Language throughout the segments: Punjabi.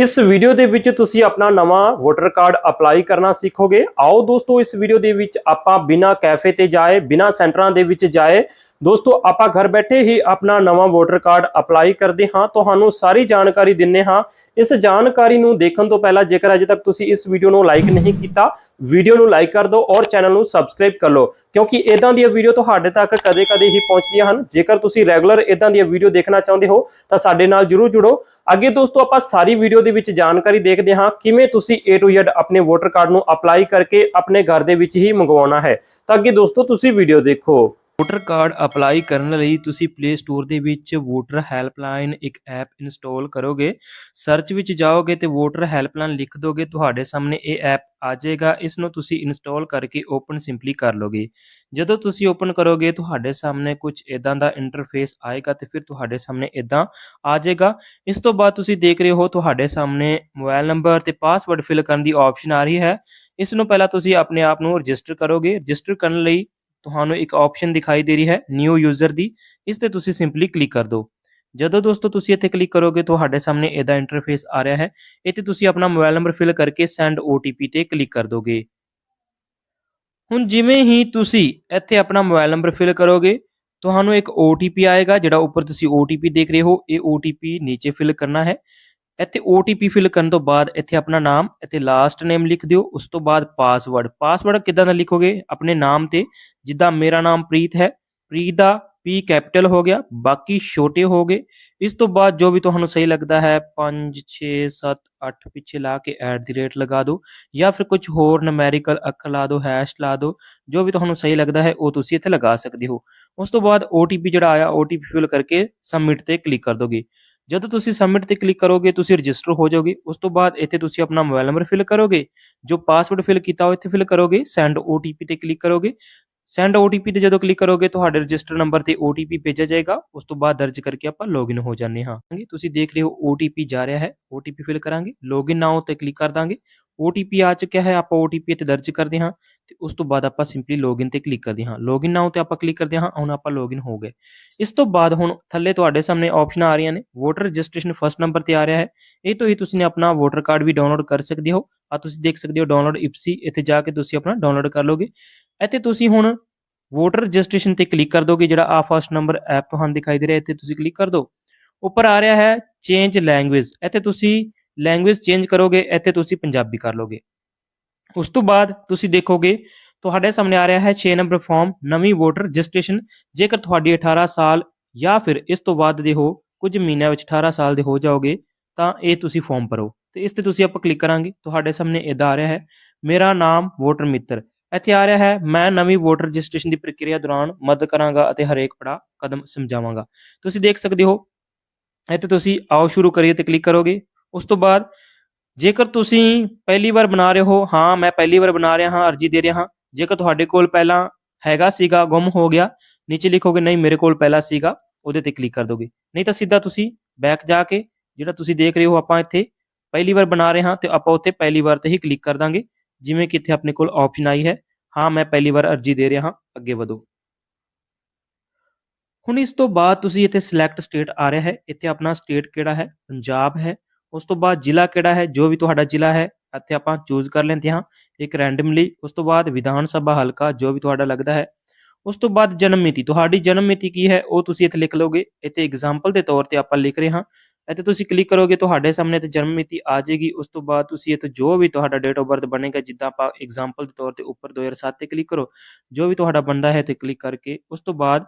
ਇਸ ਵੀਡੀਓ ਦੇ ਵਿੱਚ ਤੁਸੀਂ ਆਪਣਾ ਨਵਾਂ ਵੋਟਰ ਕਾਰਡ ਅਪਲਾਈ ਕਰਨਾ ਸਿੱਖੋਗੇ। ਆਓ ਦੋਸਤੋ, ਇਸ ਵੀਡੀਓ ਦੇ ਵਿੱਚ ਆਪਾਂ ਬਿਨਾ ਕੈਫੇ ਤੇ ਜਾਏ, ਬਿਨਾ ਸੈਂਟਰਾਂ ਦੇ ਵਿੱਚ ਜਾਏ ਦੋਸਤੋ, ਆਪਾਂ ਘਰ ਬੈਠੇ ਹੀ ਆਪਣਾ ਨਵਾਂ ਵੋਟਰ ਕਾਰਡ ਅਪਲਾਈ ਕਰਦੇ ਹਾਂ। ਤੁਹਾਨੂੰ ਸਾਰੀ ਜਾਣਕਾਰੀ ਦਿੰਨੇ ਹਾਂ। ਇਸ ਜਾਣਕਾਰੀ ਨੂੰ ਦੇਖਣ ਤੋਂ ਪਹਿਲਾਂ, ਜੇਕਰ ਅਜੇ ਤੱਕ ਤੁਸੀਂ ਇਸ ਵੀਡੀਓ ਨੂੰ ਲਾਈਕ ਨਹੀਂ ਕੀਤਾ ਵੀਡੀਓ ਨੂੰ ਲਾਈਕ ਕਰ ਦਿਓ ਔਰ ਚੈਨਲ ਨੂੰ ਸਬਸਕ੍ਰਾਈਬ ਕਰ ਲਓ। ਕਿਉਂਕਿ ਇਦਾਂ ਦੀਆਂ ਵੀਡੀਓ ਤੁਹਾਡੇ ਤੱਕ ਕਦੇ-ਕਦੇ ਹੀ ਪਹੁੰਚਦੀਆਂ ਹਨ। ਜੇਕਰ ਤੁਸੀਂ ਰੈਗੂਲਰ ਇਦਾਂ ਦੀਆਂ ਵੀਡੀਓ ਦੇਖਣਾ ਚਾਹੁੰਦੇ ਹੋ, ਤਾਂ ਸਾਡੇ ਨਾਲ ਜਰੂਰ ਜੁੜੋ। ਅੱਗੇ ਦੋਸਤੋ, ਆਪਾਂ ਸਾਰੀ ਵੀਡੀਓ ਦੇ ਵਿੱਚ ਜਾਣਕਾਰੀ ਦੇਖਦੇ ਹਾਂ, ਕਿਵੇਂ ਤੁਸੀਂ A to Z ਆਪਣੇ ਵੋਟਰ ਕਾਰਡ ਨੂੰ ਅਪਲਾਈ ਕਰਕੇ ਆਪਣੇ ਘਰ ਦੇ ਵਿੱਚ ਹੀ ਮੰਗਵਾਉਣਾ ਹੈ। ਤਾਂ ਅੱਗੇ ਦੋਸਤੋ, ਤੁਸੀਂ ਵੀਡੀਓ ਦੇਖੋ। ਵੋਟਰ ਕਾਰਡ ਅਪਲਾਈ ਕਰਨ ਲਈ ਤੁਸੀਂ ਪਲੇ ਸਟੋਰ ਦੇ ਵਿੱਚ ਵੋਟਰ ਹੈਲਪਲਾਈਨ ਇੱਕ ਐਪ ਇੰਸਟਾਲ ਕਰੋਗੇ। ਸਰਚ ਵਿੱਚ ਜਾਓਗੇ ਤੇ ਵੋਟਰ ਹੈਲਪਲਾਈਨ ਲਿਖ ਦੋਗੇ, ਤੁਹਾਡੇ ਸਾਹਮਣੇ ਇਹ ਐਪ ਆ ਜਾਏਗਾ। ਇਸ ਨੂੰ ਤੁਸੀਂ ਇੰਸਟਾਲ ਕਰਕੇ ਓਪਨ ਸਿੰਪਲੀ ਕਰ ਲੋਗੇ। ਜਦੋਂ ਤੁਸੀਂ ਓਪਨ ਕਰੋਗੇ, ਤੁਹਾਡੇ ਸਾਹਮਣੇ ਕੁਝ ਇਦਾਂ ਦਾ ਇੰਟਰਫੇਸ ਆਏਗਾ ਤੇ ਫਿਰ ਤੁਹਾਡੇ ਸਾਹਮਣੇ ਇਦਾਂ ਆ ਜਾਏਗਾ। ਇਸ ਤੋਂ ਬਾਅਦ ਤੁਸੀਂ ਦੇਖ ਰਹੇ ਹੋ ਤੁਹਾਡੇ ਸਾਹਮਣੇ ਮੋਬਾਈਲ ਨੰਬਰ ਤੇ ਪਾਸਵਰਡ ਫਿਲ ਕਰਨ ਦੀ ਆਪਸ਼ਨ ਆ ਰਹੀ ਹੈ। ਇਸ ਨੂੰ ਪਹਿਲਾਂ ਤੁਸੀਂ ਆਪਣੇ ਆਪ ਨੂੰ ਰਜਿਸਟਰ ਕਰੋਗੇ। ਰਜਿਸਟਰ ਕਰਨ ਲਈ ਤੁਹਾਨੂੰ ਇੱਕ ਆਪਸ਼ਨ ਦਿਖਾਈ ਦੇ ਰਹੀ ਹੈ ਨਿਊ ਯੂਜ਼ਰ ਦੀ, ਇਸ ਤੇ ਤੁਸੀਂ ਸਿੰਪਲੀ ਕਲਿੱਕ ਕਰ ਦਿਓ। ਜਦੋਂ ਦੋਸਤੋ ਤੁਸੀਂ ਇੱਥੇ ਕਲਿੱਕ ਕਰੋਗੇ, ਤੁਹਾਡੇ ਸਾਹਮਣੇ ਇਹਦਾ ਇੰਟਰਫੇਸ ਆ ਰਿਹਾ ਹੈ। ਇੱਥੇ ਤੁਸੀਂ ਆਪਣਾ ਮੋਬਾਈਲ ਨੰਬਰ ਫਿਲ ਕਰਕੇ ਸੈਂਡ OTP ਤੇ ਕਲਿੱਕ ਕਰ ਦੋਗੇ। ਹੁਣ ਜਿਵੇਂ ਹੀ ਤੁਸੀਂ ਇੱਥੇ ਆਪਣਾ ਮੋਬਾਈਲ ਨੰਬਰ ਫਿਲ ਕਰੋਗੇ, ਤੁਹਾਨੂੰ ਇੱਕ OTP ਆਏਗਾ, ਜਿਹੜਾ ਉੱਪਰ ਤੁਸੀਂ OTP ਦੇਖ ਰਹੇ ਹੋ। ਇਹ OTP ਨੀਚੇ ਫਿਲ ਕਰਨਾ ਹੈ। ਇੱਥੇ OTP ਫਿਲ ਕਰਨ ਤੋਂ ਬਾਅਦ ਇੱਥੇ ਆਪਣਾ ਨਾਮ, ਇੱਥੇ ਲਾਸਟ ਨੇਮ ਲਿਖ ਦਿਓ, ਉਸ ਤੋਂ ਬਾਅਦ ਪਾਸਵਰਡ ਪਾਸਵਰਡ ਕਿੱਦਾਂ ਦਾ ਲਿਖੋਗੇ? ਆਪਣੇ ਨਾਮ ਤੇ, ਜਿੱਦਾਂ ਮੇਰਾ ਨਾਮ ਪ੍ਰੀਤ ਹੈ, ਪ੍ਰੀਤ ਦਾ ਪੀ ਕੈਪੀਟਲ ਹੋ ਗਿਆ, ਬਾਕੀ ਛੋਟੇ ਹੋ ਗਏ। ਇਸ ਤੋਂ ਬਾਅਦ ਜੋ ਵੀ ਤੁਹਾਨੂੰ ਸਹੀ ਲੱਗਦਾ ਹੈ 5 6 7 8 ਪਿੱਛੇ ਲਾ ਕੇ ਐਟ ਦੀ ਰੇਟ ਲਗਾ ਦਿਓ, ਜਾਂ ਫਿਰ ਕੁਝ ਹੋਰ ਨੂਮੈਰੀਕਲ ਅੱਖਰ ਲਾ ਦਿਓ ਹੈਸ਼ ਲਾ ਦਿਓ, ਜੋ ਵੀ ਤੁਹਾਨੂੰ ਸਹੀ ਲੱਗਦਾ ਹੈ, ਉਹ ਤੁਸੀਂ ਇੱਥੇ ਲਗਾ ਸਕਦੇ ਹੋ। ਉਸ ਤੋਂ ਬਾਅਦ OTP ਜਿਹੜਾ ਆਇਆ OTP ਫਿਲ ਕਰਕੇ ਸਬਮਿਟ ਤੇ ਕਲਿੱਕ ਕਰ ਦੋਗੇ। ਜਦੋਂ ਤੁਸੀਂ ਸਬਮਿਟ ਤੇ ਕਲਿੱਕ ਕਰੋਗੇ ਤੁਸੀਂ ਰਜਿਸਟਰ ਹੋ ਜਾਓਗੇ। ਉਸ ਤੋਂ ਬਾਅਦ ਇੱਥੇ ਤੁਸੀਂ ਆਪਣਾ ਮੋਬਾਈਲ ਨੰਬਰ ਫਿਲ ਕਰੋਗੇ। ਜੋ ਪਾਸਵਰਡ ਫਿਲ ਕੀਤਾ ਉਹ ਇੱਥੇ ਫਿਲ ਕਰੋਗੇ। ਸੈਂਡ OTP ਤੇ ਕਲਿੱਕ ਕਰੋਗੇ। ਸੈਂਡ OTP ਤੇ ਜਦੋਂ ਕਲਿੱਕ ਕਰੋਗੇ ਤੁਹਾਡੇ ਰਜਿਸਟਰ ਨੰਬਰ ਤੇ OTP ਭੇਜਿਆ ਜਾਏਗਾ। ਉਸ ਤੋਂ ਬਾਅਦ ਦਰਜ ਕਰਕੇ ਆਪਾਂ ਲੌਗਇਨ ਹੋ ਜਾਂਦੇ ਹਾਂ। ਹਾਂਜੀ, ਤੁਸੀਂ ਦੇਖ ਰਹੇ ਹੋ OTP ਜਾ ਰਿਹਾ ਹੈ। OTP ਫਿਲ ਕਰਾਂਗੇ। ਲੌਗਇਨ ਨਾਓ ਤੇ ਕਲਿੱਕ ਕਰ ਦਾਂਗੇ। OTP ਆ ਚੁੱਕਿਆ ਹੈ, ਆਪਾਂ OTP ਇੱਥੇ ਦਰਜ ਕਰਦੇ ਹਾਂ ਤੇ ਉਸ ਤੋਂ ਬਾਅਦ ਆਪਾਂ ਸਿੰਪਲੀ ਲੌਗਇਨ ਤੇ ਕਲਿੱਕ ਕਰਦੇ ਹਾਂ। ਲੌਗਇਨ ਨਾਓ ਤੇ ਆਪਾਂ ਕਲਿੱਕ ਕਰਦੇ ਹਾਂ, ਹੁਣ ਆਪਾਂ ਲੌਗਇਨ ਹੋ ਗਏ। ਇਸ ਤੋਂ ਬਾਅਦ ਹੁਣ ਥੱਲੇ ਤੁਹਾਡੇ ਸਾਹਮਣੇ ਆਪਸ਼ਨਾਂ ਆ ਰਹੀਆਂ ਨੇ। ਵੋਟਰ ਰਜਿਸਟ੍ਰੇਸ਼ਨ ਫਸਟ ਨੰਬਰ ਤੇ ਆ ਰਿਹਾ ਹੈ। ਇਹ ਤੋਂ ਹੀ ਤੁਸੀਂ ਆਪਣਾ ਵੋਟਰ ਕਾਰਡ ਵੀ ਡਾਊਨਲੋਡ ਕਰ ਸਕਦੇ ਹੋ। ਆ ਤੁਸੀਂ ਦੇਖ ਸਕਦੇ ਹੋ ਡਾਊਨਲੋਡ ਇਪਸੀ ਇੱਥੇ ਜਾ ਕੇ ਤੁਸੀਂ ਆਪਣਾ ਡਾਊਨਲੋਡ ਕਰ ਲੋਗੇ। ਇੱਥੇ ਤੁਸੀਂ ਹੁਣ ਵੋਟਰ ਰਜਿਸਟ੍ਰੇਸ਼ਨ ਤੇ ਕਲਿੱਕ ਕਰ ਦੋਗੇ, ਜਿਹੜਾ ਆ ਫਸਟ ਨੰਬਰ ਐਪ ਤੁਹਾਨੂੰ ਦਿਖਾਈ ਦੇ ਰਿਹਾ, ਇੱਥੇ ਤੁਸੀਂ ਕਲਿੱਕ ਕਰ ਦਿਓ ਉੱਪਰ ਆ ਰਿਹਾ ਹੈ ਚੇਂਜ ਲੈਂਗੁਏਜ ਇੱਥੇ ਤੁਸੀਂ ਲੈਂਗੁਏਜ ਚੇਂਜ ਕਰੋਗੇ, ਇੱਥੇ ਤੁਸੀਂ ਪੰਜਾਬੀ ਕਰ ਲੋਗੇ। ਉਸ ਤੋਂ ਬਾਅਦ ਤੁਸੀਂ ਦੇਖੋਗੇ, ਤੁਹਾਡੇ ਸਾਹਮਣੇ ਆ ਰਿਹਾ ਹੈ 6 ਨੰਬਰ ਫਾਰਮ ਨਵੀਂ ਵੋਟਰ ਰਜਿਸਟ੍ਰੇਸ਼ਨ ਜੇਕਰ ਤੁਹਾਡੀ 18 ਸਾਲ ਜਾਂ ਫਿਰ ਇਸ ਤੋਂ ਬਾਅਦ ਦੇ ਹੋ, ਕੁਝ ਮਹੀਨਿਆਂ ਵਿੱਚ 18 ਸਾਲ ਦੇ ਹੋ ਜਾਓਗੇ, ਤਾਂ ਇਹ ਤੁਸੀਂ ਫਾਰਮ ਭਰੋ। ਤੇ ਇਸ ਤੇ ਤੁਸੀਂ ਆਪਾਂ ਕਲਿੱਕ ਕਰਾਂਗੇ, ਤੁਹਾਡੇ ਸਾਹਮਣੇ ਇਦਾਂ ਆ ਰਿਹਾ ਹੈ, ਮੇਰਾ ਨਾਮ ਵੋਟਰ ਮਿੱਤਰ। ਇੱਥੇ ਆ ਰਿਹਾ ਹੈ, ਮੈਂ ਨਵੀਂ ਵੋਟਰ ਰਜਿਸਟ੍ਰੇਸ਼ਨ ਦੀ ਪ੍ਰਕਿਰਿਆ ਦੌਰਾਨ ਮਦਦ ਕਰਾਂਗਾ ਅਤੇ ਹਰੇਕ ਪੜਾ ਕਦਮ ਸਮਝਾਵਾਂਗਾ। ਤੁਸੀਂ ਦੇਖ ਸਕਦੇ ਹੋ, ਇੱਥੇ ਤੁਸੀਂ ਆਓ ਸ਼ੁਰੂ ਕਰੀਏ ਤੇ ਕਲਿੱਕ ਕਰੋਗੇ। ਉਸ ਤੋਂ ਬਾਅਦ ਜੇਕਰ ਤੁਸੀਂ ਪਹਿਲੀ ਵਾਰ ਬਣਾ ਰਹੇ ਹੋ, ਹਾਂ, ਮੈਂ ਪਹਿਲੀ ਵਾਰ ਬਣਾ ਰਿਹਾ ਹਾਂ, ਅਰਜੀ ਦੇ ਰਿਹਾ ਹਾਂ, ਜੇਕਰ ਤੁਹਾਡੇ ਕੋਲ ਪਹਿਲਾਂ ਹੈਗਾ ਸੀਗਾ, ਗੁੰਮ ਹੋ ਗਿਆ, ਨੀਚੇ ਲਿਖੋਗੇ, ਨਹੀਂ, ਮੇਰੇ ਕੋਲ ਪਹਿਲਾਂ ਸੀਗਾ, ਉਹਦੇ ਤੇ ਕਲਿੱਕ ਕਰ ਦੋਗੇ। ਨਹੀਂ ਤਾਂ ਸਿੱਧਾ ਤੁਸੀਂ ਬੈਕ ਜਾ ਕੇ ਜਿਹੜਾ ਤੁਸੀਂ ਦੇਖ ਰਹੇ ਹੋ, ਆਪਾਂ ਇੱਥੇ ਪਹਿਲੀ ਵਾਰ ਬਣਾ ਰਹੇ ਹਾਂ ਤੇ ਆਪਾਂ ਉੱਥੇ ਪਹਿਲੀ ਵਾਰ ਤੇ ਹੀ ਕਲਿੱਕ ਕਰ ਦਾਂਗੇ। ਜਿਵੇਂ ਕਿ ਇੱਥੇ ਆਪਣੇ ਕੋਲ ਆਪਸ਼ਨ ਆਈ ਹੈ, ਹਾਂ, ਮੈਂ ਪਹਿਲੀ ਵਾਰ ਅਰਜੀ ਦੇ ਰਿਹਾ ਹਾਂ, ਅੱਗੇ ਵਧੋ। ਹੁਣ ਇਸ ਤੋਂ ਬਾਅਦ ਤੁਸੀਂ ਇੱਥੇ ਸਿਲੈਕਟ ਸਟੇਟ ਆ ਰਿਹਾ ਹੈ। ਇੱਥੇ ਆਪਣਾ ਸਟੇਟ ਕਿਹੜਾ ਹੈ? ਪੰਜਾਬ ਹੈ। ਉਸ ਤੋਂ ਬਾਅਦ ਜ਼ਿਲ੍ਹਾ ਕਿਹੜਾ ਹੈ? ਜੋ ਵੀ ਤੁਹਾਡਾ ਜ਼ਿਲ੍ਹਾ ਹੈ, ਇੱਥੇ ਆਪਾਂ ਚੂਜ਼ ਕਰ ਲੈਂਦੇ ਹਾਂ। ਇੱਕ ਰੈਂਡਮਲੀ ਉਸ ਤੋਂ ਬਾਅਦ ਵਿਧਾਨ ਸਭਾ ਹਲਕਾ, ਜੋ ਵੀ ਤੁਹਾਡਾ ਲੱਗਦਾ ਹੈ। ਉਸ ਤੋਂ ਬਾਅਦ ਜਨਮ ਮਿਤੀ, ਤੁਹਾਡੀ ਜਨਮ ਮਿਤੀ ਕੀ ਹੈ? ਉਹ ਤੁਸੀਂ ਇੱਥੇ ਲਿਖ ਲਓਗੇ। ਇੱਥੇ ਐਗਜ਼ਾਮਪਲ ਦੇ ਤੌਰ ਤੇ ਆਪਾਂ ਲਿਖ ਰਹੇ ਹਾਂ। ਇੱਥੇ ਤੁਸੀਂ ਕਲਿੱਕ ਕਰੋਗੇ, ਤੁਹਾਡੇ ਸਾਹਮਣੇ ਤੇ ਜਨਮ ਮਿਤੀ ਆ ਜਾਏਗੀ। ਉਸ ਤੋਂ ਬਾਅਦ ਤੁਸੀਂ ਇੱਥੇ ਜੋ ਵੀ ਤੁਹਾਡਾ ਡੇਟ ਆਫ ਬਰਥ ਬਣੇਗਾ, ਜਿੱਦਾਂ ਆਪਾਂ ਐਗਜ਼ਾਮਪਲ ਦੇ ਤੌਰ ਤੇ ਉੱਪਰ 2007 ਤੇ ਕਲਿੱਕ ਕਰੋ। ਜੋ ਵੀ ਤੁਹਾਡਾ ਬਣਦਾ ਹੈ ਤੇ ਕਲਿੱਕ ਕਰਕੇ, ਉਸ ਤੋਂ ਬਾਅਦ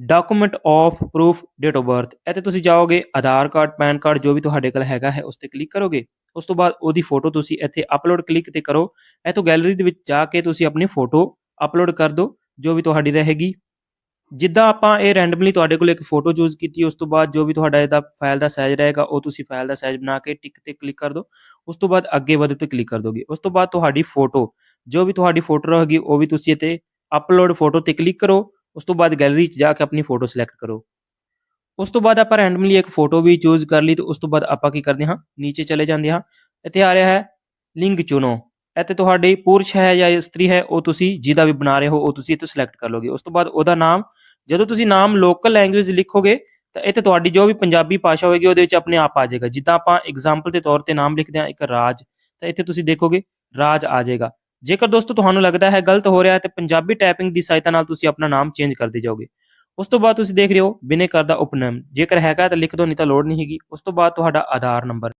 document of proof date of birth ਇੱਥੇ ਤੁਸੀਂ ਜਾਓਗੇ, ਆਧਾਰ ਕਾਰਡ, ਪੈਨ ਕਾਰਡ ਜੋ ਵੀ ਤੁਹਾਡੇ ਕੋਲ ਹੈਗਾ ਹੈ, ਉਸ ਤੇ ਕਲਿੱਕ ਕਰੋਗੇ। ਉਸ ਤੋਂ ਬਾਅਦ ਉਹਦੀ ਫੋਟੋ ਤੁਸੀਂ ਇੱਥੇ ਅਪਲੋਡ ਕਲਿੱਕ ਤੇ ਕਰੋ। ਇੱਥੋਂ ਗੈਲਰੀ ਦੇ ਵਿੱਚ ਜਾ ਕੇ ਤੁਸੀਂ ਆਪਣੀ ਫੋਟੋ ਅਪਲੋਡ ਕਰ ਦਿਓ, ਜੋ ਵੀ ਤੁਹਾਡੀ ਰਹੇਗੀ। ਜਿੱਦਾਂ ਆਪਾਂ ਇਹ ਰੈਂਡਮਲੀ ਤੁਹਾਡੇ ਕੋਲ ਇੱਕ ਫੋਟੋ ਚੂਜ਼ ਕੀਤੀ, ਉਸ ਤੋਂ ਬਾਅਦ ਜੋ ਵੀ ਤੁਹਾਡਾ ਇਹਦਾ ਫਾਈਲ ਦਾ ਸਾਈਜ਼ ਰਹੇਗਾ, ਉਹ ਤੁਸੀਂ ਫਾਈਲ ਦਾ ਸਾਈਜ਼ ਬਣਾ ਕੇ ਟਿਕ ਤੇ ਕਲਿੱਕ ਕਰ ਦਿਓ। ਉਸ ਤੋਂ ਬਾਅਦ ਅੱਗੇ ਵਧੋ ਤੇ ਕਲਿੱਕ ਕਰ ਦੋਗੇ। ਉਸ ਤੋਂ ਬਾਅਦ ਤੁਹਾਡੀ ਫੋਟੋ, ਜੋ ਵੀ ਤੁਹਾਡੀ ਫੋਟੋ ਰਹੇਗੀ, ਉਹ ਵੀ ਤੁਸੀਂ ਇੱਥੇ ਅਪਲੋਡ ਫੋਟੋ ਤੇ ਕਲਿੱਕ ਕਰੋ। ਉਸ ਤੋਂ ਬਾਅਦ ਗੈਲਰੀ 'ਚ ਜਾ ਕੇ ਆਪਣੀ ਫੋਟੋ ਸਿਲੈਕਟ ਕਰੋ। ਉਸ ਤੋਂ ਬਾਅਦ ਆਪਾਂ ਰੈਂਡਮਲੀ ਇੱਕ ਫੋਟੋ ਵੀ ਚੂਜ਼ ਕਰ ਲਈ ਤੇ ਉਸ ਤੋਂ ਬਾਅਦ ਆਪਾਂ ਕੀ ਕਰਦੇ ਹਾਂ? ਨੀਚੇ ਚਲੇ ਜਾਂਦੇ ਹਾਂ। ਇੱਥੇ ਆ ਰਿਹਾ ਹੈ ਲਿੰਗ ਚੁਣੋ। ਇੱਥੇ ਤੁਹਾਡੀ ਪੁਰਸ਼ ਹੈ ਜਾਂ ਇਸਤਰੀ ਹੈ, ਉਹ ਤੁਸੀਂ ਜਿਹਦਾ ਵੀ ਬਣਾ ਰਹੇ ਹੋ, ਉਹ ਤੁਸੀਂ ਇੱਥੇ ਸਿਲੈਕਟ ਕਰ ਲੋਗੇ ਉਸ ਤੋਂ ਬਾਅਦ ਉਹਦਾ ਨਾਮ, ਜਦੋਂ ਤੁਸੀਂ ਨਾਮ ਲੋਕਲ ਲੈਂਗੁਏਜ ਲਿਖੋਗੇ, ਤਾਂ ਇੱਥੇ ਤੁਹਾਡੀ ਜੋ ਵੀ ਪੰਜਾਬੀ ਭਾਸ਼ਾ ਹੋਏਗੀ, ਉਹਦੇ ਵਿੱਚ ਆਪਣੇ ਆਪ ਆ ਜਾਏਗਾ। ਜਿੱਦਾਂ ਆਪਾਂ ਐਗਜ਼ਾਮਪਲ ਦੇ ਤੌਰ ਤੇ ਨਾਮ ਲਿਖਦੇ ਹਾਂ, ਇੱਕ ਰਾਜ, ਤਾਂ ਇੱਥੇ ਤੁਸੀਂ ਦੇਖੋਗੇ ਰਾਜ ਆ ਜਾਏਗਾ। ਜੇਕਰ ਦੋਸਤੋ ਤੁਹਾਨੂੰ ਲੱਗਦਾ ਹੈ ਗਲਤ ਹੋ ਰਿਹਾ ਹੈ, ਤੇ ਪੰਜਾਬੀ ਟਾਈਪਿੰਗ ਦੀ ਸਹਾਇਤਾ ਨਾਲ ਤੁਸੀਂ ਆਪਣਾ ਨਾਮ ਚੇਂਜ ਕਰਦੇ ਜਾਓਗੇ। ਉਸ ਤੋਂ ਬਾਅਦ ਤੁਸੀਂ ਦੇਖ ਰਹੇ ਹੋ ਬਿਨੇਕਰ ਦਾ ਉਪਨਾਮ ਜੇਕਰ ਹੈਗਾ ਤਾਂ ਲਿਖ ਦਿਓ, ਨਹੀਂ ਤਾਂ ਲੋੜ ਨਹੀਂ ਹੈਗੀ। ਉਸ ਤੋਂ ਬਾਅਦ ਤੁਹਾਡਾ ਆਧਾਰ ਨੰਬਰ।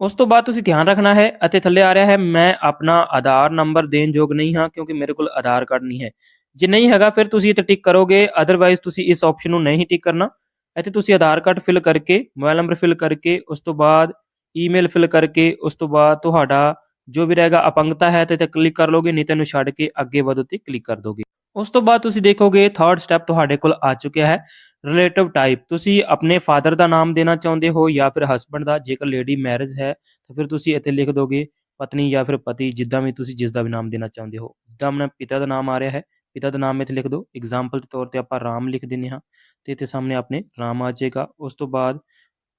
ਉਸ ਤੋਂ ਬਾਅਦ ਤੁਸੀਂ ਧਿਆਨ ਰੱਖਣਾ ਹੈ ਅਤੇ ਥੱਲੇ ਆ ਰਿਹਾ ਹੈ, ਮੈਂ ਆਪਣਾ ਆਧਾਰ ਨੰਬਰ ਦੇਣ ਯੋਗ ਨਹੀਂ ਹਾਂ, ਕਿਉਂਕਿ ਮੇਰੇ ਕੋਲ ਆਧਾਰ ਕਾਰਡ ਨਹੀਂ ਹੈ। ਜੇ ਨਹੀਂ ਹੈਗਾ, ਫਿਰ ਤੁਸੀਂ ਇੱਥੇ ਟਿਕ ਕਰੋਗੇ। ਅਦਰਵਾਈਜ਼ ਤੁਸੀਂ ਇਸ ਆਪਸ਼ਨ ਨੂੰ ਨਹੀਂ ਟਿਕ ਕਰਨਾ। ਇੱਥੇ ਤੁਸੀਂ ਆਧਾਰ ਕਾਰਡ ਫਿਲ ਕਰਕੇ ਮੋਬਾਈਲ ਨੰਬਰ ਫਿਲ ਕਰਕੇ, ਉਸ ਤੋਂ ਬਾਅਦ ਈਮੇਲ ਫਿਲ ਕਰਕੇ, ਉਸ ਤੋਂ ਬਾਅਦ ਤੁਹਾਡਾ ਜੋ ਵੀ ਰਹੇਗਾ, ਅਪੰਗਤਾ ਹੈ ਤੇ ਤੇ ਕਲਿੱਕ ਕਰ ਲੋਗੇ ਨਹੀਂ ਤੈਨੂੰ ਛੱਡ ਕੇ ਅੱਗੇ ਵਧੋ ਤੇ ਕਲਿੱਕ ਕਰ ਦੋਗੇ। ਉਸ ਤੋਂ ਬਾਅਦ ਤੁਸੀਂ ਦੇਖੋਗੇ ਥਰਡ ਸਟੈਪ ਤੁਹਾਡੇ ਕੋਲ ਆ ਚੁੱਕਿਆ ਹੈ ਰਿਲੇਟਿਵ ਟਾਈਪ ਤੁਸੀਂ ਆਪਣੇ ਫਾਦਰ ਦਾ ਨਾਮ ਦੇਣਾ ਚਾਹੁੰਦੇ ਹੋ ਜਾਂ ਫਿਰ ਹਸਬੰਡ ਦਾ, ਜੇਕਰ ਲੇਡੀ ਮੈਰਿਜ ਹੈ, ਤਾਂ ਫਿਰ ਤੁਸੀਂ ਇੱਥੇ ਲਿਖ ਦੋਗੇ, ਪਤਨੀ ਜਾਂ ਫਿਰ ਪਤੀ, ਜਿੱਦਾਂ ਵੀ ਤੁਸੀਂ ਜਿਸ ਦਾ ਵੀ ਨਾਮ ਦੇਣਾ ਚਾਹੁੰਦੇ ਹੋ। ਜਿੱਦਾਂ ਆਪਣੇ ਪਿਤਾ ਦਾ ਨਾਮ ਆ ਰਿਹਾ ਹੈ, ਪਿਤਾ ਦਾ ਨਾਮ ਇੱਥੇ ਲਿਖ ਦਿਓ ਐਗਜ਼ਾਮਪਲ ਦੇ ਤੌਰ ਤੇ ਆਪਾਂ ਰਾਮ ਲਿਖ ਦਿੰਦੇ ਹਾਂ, ਤੇ ਇੱਥੇ ਸਾਹਮਣੇ ਆਪਣੇ ਰਾਮ ਆ ਜਾਏਗਾ। ਉਸ ਤੋਂ ਬਾਅਦ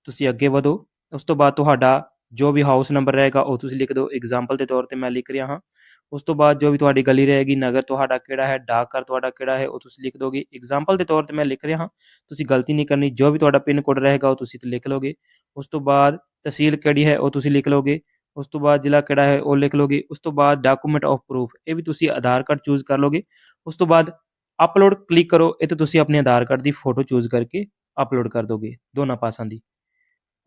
ਤੁਸੀਂ ਅੱਗੇ ਵਧੋ। ਉਸ ਤੋਂ ਬਾਅਦ ਤੁਹਾਡਾ ਜੋ ਵੀ ਹਾਊਸ ਨੰਬਰ ਰਹੇਗਾ ਉਹ ਤੁਸੀਂ ਲਿਖ ਦਿਓ ਐਗਜ਼ਾਮਪਲ ਦੇ ਤੌਰ ਤੇ ਮੈਂ ਲਿਖ ਰਿਹਾ ਹਾਂ ਉਸ ਤੋਂ ਬਾਅਦ ਜੋ ਵੀ ਤੁਹਾਡੀ ਗਲੀ ਰਹੇਗੀ ਨਗਰ ਤੁਹਾਡਾ ਕਿਹੜਾ ਹੈ ਡਾਕਘਰ ਤੁਹਾਡਾ ਕਿਹੜਾ ਹੈ ਉਹ ਤੁਸੀਂ ਲਿਖ ਦੋਗੇ ਐਗਜ਼ਾਮਪਲ ਦੇ ਤੌਰ ਤੇ ਮੈਂ ਲਿਖ ਰਿਹਾ ਹਾਂ ਤੁਸੀਂ ਗਲਤੀ ਨਹੀਂ ਕਰਨੀ ਜੋ ਵੀ ਤੁਹਾਡਾ ਪਿੰਨ ਕੋਡ ਰਹੇਗਾ ਉਹ ਤੁਸੀਂ ਤੇ ਲਿਖ ਲਓਗੇ ਉਸ ਤੋਂ ਬਾਅਦ ਤਹਿਸੀਲ ਕਿਹੜੀ ਹੈ ਉਹ ਤੁਸੀਂ ਲਿਖ ਲਓਗੇ ਉਸ ਤੋਂ ਬਾਅਦ ਜ਼ਿਲ੍ਹਾ ਕਿਹੜਾ ਹੈ ਉਹ ਲਿਖ ਲਓਗੇ ਉਸ ਤੋਂ ਬਾਅਦ ਡਾਕੂਮੈਂਟ ਆਫ ਪ੍ਰੂਫ ਇਹ ਵੀ ਤੁਸੀਂ ਆਧਾਰ ਕਾਰਡ ਚੂਜ਼ ਕਰ ਲਓਗੇ ਉਸ ਤੋਂ ਬਾਅਦ ਅਪਲੋਡ ਕਲਿੱਕ ਕਰੋ ਇਹ ਤੇ ਤੁਸੀਂ ਆਪਣੇ ਆਧਾਰ ਕਾਰਡ ਦੀ ਫੋਟੋ ਚੂਜ਼ ਕਰਕੇ ਅਪਲੋਡ ਕਰ ਦੋਗੇ ਦੋਨਾਂ ਪਾਸਾਂ ਦੀ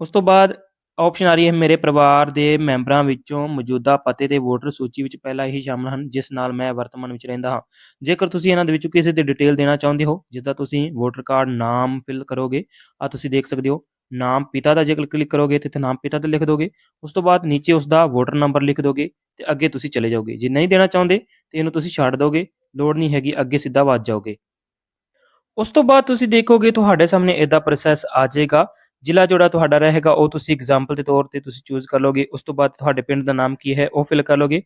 ਉਸ ਤੋਂ ਬਾਅਦ ਆਪਸ਼ਨ ਆ ਰਹੀ ਹੈ ਮੇਰੇ ਪਰਿਵਾਰ ਦੇ ਮੈਂਬਰਾਂ ਵਿੱਚੋਂ ਮੌਜੂਦਾ ਪਤੇ ਤੇ ਵੋਟਰ ਸੂਚੀ ਵਿੱਚ ਪਹਿਲਾਂ ਹੀ ਸ਼ਾਮਲ ਹਨ, ਜਿਸ ਨਾਲ ਮੈਂ ਵਰਤਮਾਨ ਵਿੱਚ ਰਹਿੰਦਾ ਹਾਂ। ਜੇਕਰ ਤੁਸੀਂ ਇਹਨਾਂ ਦੇ ਵਿੱਚੋਂ ਕਿਸੇ ਦੀ ਡਿਟੇਲ ਦੇਣਾ ਚਾਹੁੰਦੇ ਹੋ, ਜਿੱਦਾਂ ਤੁਸੀਂ ਵੋਟਰ ਕਾਰਡ ਨਾਮ ਫਿਲ ਕਰੋਗੇ ਆ ਤੁਸੀਂ ਦੇਖ ਸਕਦੇ ਹੋ, ਨਾਮ ਪਿਤਾ ਦਾ ਜੇਕਰ ਕਲਿੱਕ ਕਰੋਗੇ ਤੇ ਇੱਥੇ ਨਾਮ ਪਿਤਾ ਦਾ ਲਿਖ ਦੋਗੇ, ਉਸ ਤੋਂ ਬਾਅਦ ਨੀਚੇ ਉਸ ਦਾ ਵੋਟਰ ਨੰਬਰ ਲਿਖ ਦੋਗੇ ਤੇ ਅੱਗੇ ਤੁਸੀਂ ਚਲੇ ਜਾਓਗੇ। ਜੇ ਨਹੀਂ ਦੇਣਾ ਚਾਹੁੰਦੇ ਤੇ ਇਹਨੂੰ ਤੁਸੀਂ ਛੱਡ ਦੋਗੇ, ਲੋੜ ਨਹੀਂ ਹੈਗੀ ਅੱਗੇ ਸਿੱਧਾ ਵੱਧ ਜਾਓਗੇ। ਉਸ ਤੋਂ ਬਾਅਦ ਤੁਸੀਂ ਦੇਖੋਗੇ ਤੁਹਾਡੇ ਸਾਹਮਣੇ ਇਹਦਾ ਪ੍ਰੋਸੈਸ ਆ ਜਾਏਗਾ। ਜ਼ਿਲ੍ਹਾ ਜਿਹੜਾ ਤੁਹਾਡਾ ਰਹੇਗਾ, ਉਹ ਤੁਸੀਂ ਐਗਜ਼ਾਮਪਲ ਦੇ ਤੌਰ ਤੇ ਤੁਸੀਂ ਚੂਜ਼ ਕਰ ਲੋਗੇ ਉਸ ਤੋਂ ਬਾਅਦ ਤੁਹਾਡੇ ਪਿੰਡ ਦਾ ਨਾਮ ਕੀ ਹੈ, ਉਹ ਫਿਲ ਕਰ ਲੋਗੇ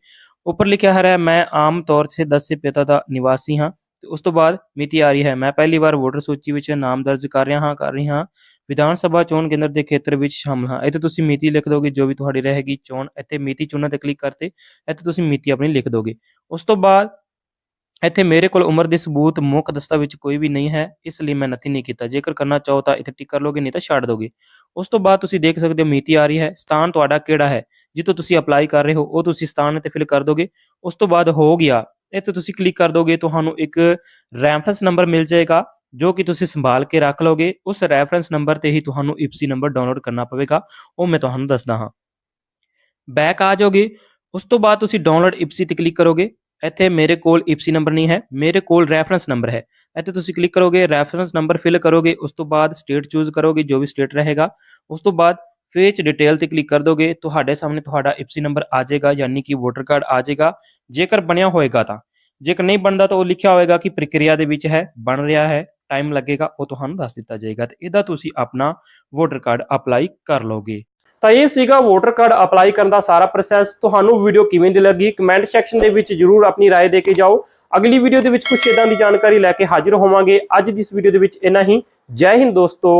ਉੱਪਰ ਲਿਖਿਆ ਹੈ ਰਿਹਾ ਮੈਂ ਆਮ ਤੌਰ ਤੇ ਦਸੇ ਪਿਤਾ ਦਾ ਨਿਵਾਸੀ ਹਾਂ। ਤੇ ਉਸ ਤੋਂ ਬਾਅਦ ਮਿਤੀ ਆ ਰਹੀ ਹੈ, ਮੈਂ ਪਹਿਲੀ ਵਾਰ ਵੋਟਰ ਸੂਚੀ ਵਿੱਚ ਨਾਮ ਦਰਜ ਕਰ ਰਿਹਾ ਹਾਂ, ਕਰ ਰਹੀ ਹਾਂ। ਵਿਧਾਨ ਸਭਾ ਚੋਣ ਕੇਂਦਰ ਦੇ ਖੇਤਰ ਵਿੱਚ ਸ਼ਾਮਲ ਹਾਂ। ਇੱਥੇ ਤੁਸੀਂ ਮਿਤੀ ਲਿਖ ਦੋਗੇ, ਜੋ ਵੀ ਤੁਹਾਡੀ ਰਹੇਗੀ ਚੋਣ। ਇੱਥੇ ਮਿਤੀ ਚੁਣਨ ਤੇ ਕਲਿੱਕ ਕਰਤੇ, ਇੱਥੇ ਤੁਸੀਂ ਮਿਤੀ ਆਪਣੀ ਲਿਖ ਦੋਗੇ। ਉਸ ਤੋਂ ਬਾਅਦ ਇੱਥੇ ਮੇਰੇ ਕੋਲ ਉਮਰ ਦੇ ਸਬੂਤ ਮੁੱਖ ਦਸਤਾ ਵਿੱਚ ਕੋਈ ਵੀ ਨਹੀਂ ਹੈ, ਇਸ ਲਈ ਮੈਂ ਨਥੀ ਨਹੀਂ ਕੀਤਾ। ਜੇਕਰ ਕਰਨਾ ਚਾਹੋ ਤਾਂ ਇੱਥੇ ਟਿਕ ਕਰ ਲੋਗੇ ਨਹੀਂ ਤਾਂ ਛੱਡ ਦੋਗੇ। ਉਸ ਤੋਂ ਬਾਅਦ ਤੁਸੀਂ ਦੇਖ ਸਕਦੇ ਹੋ, ਮਿਤੀ ਆ ਰਹੀ ਹੈ। ਸਥਾਨ ਤੁਹਾਡਾ ਕਿਹੜਾ ਹੈ? ਜਿੱਥੋਂ ਤੁਸੀਂ ਅਪਲਾਈ ਕਰ ਰਹੇ ਹੋ, ਉਹ ਤੁਸੀਂ ਸਥਾਨ ਤੇ ਫਿਲ ਕਰ ਦੋਗੇ। ਉਸ ਤੋਂ ਬਾਅਦ ਹੋ ਗਿਆ। ਇੱਥੇ ਤੁਸੀਂ ਕਲਿੱਕ ਕਰ ਦੋਗੇ, ਤੁਹਾਨੂੰ ਇੱਕ ਰੈਫਰੈਂਸ ਨੰਬਰ ਮਿਲ ਜਾਏਗਾ, ਜੋ ਕਿ ਤੁਸੀਂ ਸੰਭਾਲ ਕੇ ਰੱਖ ਲਓਗੇ। ਉਸ ਰੈਫਰੈਂਸ ਨੰਬਰ ਤੇ ਹੀ ਤੁਹਾਨੂੰ ਇਪਸੀ ਨੰਬਰ ਡਾਊਨਲੋਡ ਕਰਨਾ ਪਵੇਗਾ। ਉਹ ਮੈਂ ਤੁਹਾਨੂੰ ਦੱਸਦਾ ਹਾਂ। ਬੈਕ ਆ ਜਾਓਗੇ। ਉਸ ਤੋਂ ਬਾਅਦ ਤੁਸੀਂ ਡਾਊਨਲੋਡ ਇਪਸੀ ਤੇ ਕਲਿੱਕ ਕਰੋਗੇ। ਇੱਥੇ ਮੇਰੇ ਕੋਲ ਇਪਸੀ ਨੰਬਰ ਨਹੀਂ ਹੈ, ਮੇਰੇ ਕੋਲ ਰੈਫਰੈਂਸ ਨੰਬਰ ਹੈ। ਇੱਥੇ ਤੁਸੀਂ ਕਲਿੱਕ ਕਰੋਗੇ ਰੈਫਰੈਂਸ ਨੰਬਰ ਫਿਲ ਕਰੋਗੇ, ਉਸ ਤੋਂ ਬਾਅਦ ਸਟੇਟ ਚੂਜ਼ ਕਰੋਗੇ, ਜੋ ਵੀ ਸਟੇਟ ਰਹੇਗਾ, ਉਸ ਤੋਂ ਬਾਅਦ ਫੇਚ ਡਿਟੇਲ ਤੇ ਕਲਿੱਕ ਕਰ ਦੋਗੇ, ਤੁਹਾਡੇ ਸਾਹਮਣੇ ਤੁਹਾਡਾ ਇਪਸੀ ਨੰਬਰ ਆ ਜਾਏਗਾ, ਯਾਨੀ ਕਿ ਵੋਟਰ ਕਾਰਡ ਆ ਜਾਏਗਾ। ਜੇਕਰ ਬਣਿਆ ਹੋਏਗਾ ਤਾਂ, ਜੇਕਰ ਨਹੀਂ ਬਣਦਾ ਤਾਂ ਉਹ ਲਿਖਿਆ ਹੋਏਗਾ ਕਿ ਪ੍ਰਕਿਰਿਆ ਦੇ ਵਿੱਚ ਹੈ, ਬਣ ਰਿਹਾ ਹੈ ਟਾਈਮ ਲੱਗੇਗਾ, ਉਹ ਤੁਹਾਨੂੰ ਦੱਸ ਦਿੱਤਾ ਜਾਏਗਾ ਤੇ ਇਹਦਾ ਤੁਸੀਂ ਆਪਣਾ ਵੋਟਰ ਕਾਰਡ ਅਪਲਾਈ ਕਰ ਲਓਗੇ। ਤਾਂ ਇਹ ਸੀਗਾ ਵੋਟਰ ਕਾਰਡ ਅਪਲਾਈ ਕਰਨ ਦਾ ਸਾਰਾ ਪ੍ਰੋਸੈਸ ਤੁਹਾਨੂੰ ਵੀਡੀਓ ਕਿਵੇਂ ਦੀ ਲੱਗੀ ਕਮੈਂਟ ਸੈਕਸ਼ਨ ਦੇ ਵਿੱਚ ਜਰੂਰ ਆਪਣੀ رائے ਦੇ ਕੇ ਜਾਓ ਅਗਲੀ ਵੀਡੀਓ ਦੇ ਵਿੱਚ ਕੁਝ ਇਦਾਂ ਦੀ ਜਾਣਕਾਰੀ ਲੈ ਕੇ ਹਾਜ਼ਰ ਹੋਵਾਂਗੇ ਅੱਜ ਦੀ ਇਸ ਵੀਡੀਓ ਦੇ ਵਿੱਚ ਇੰਨਾ ਹੀ ਜੈ ਹਿੰਦ ਦੋਸਤੋ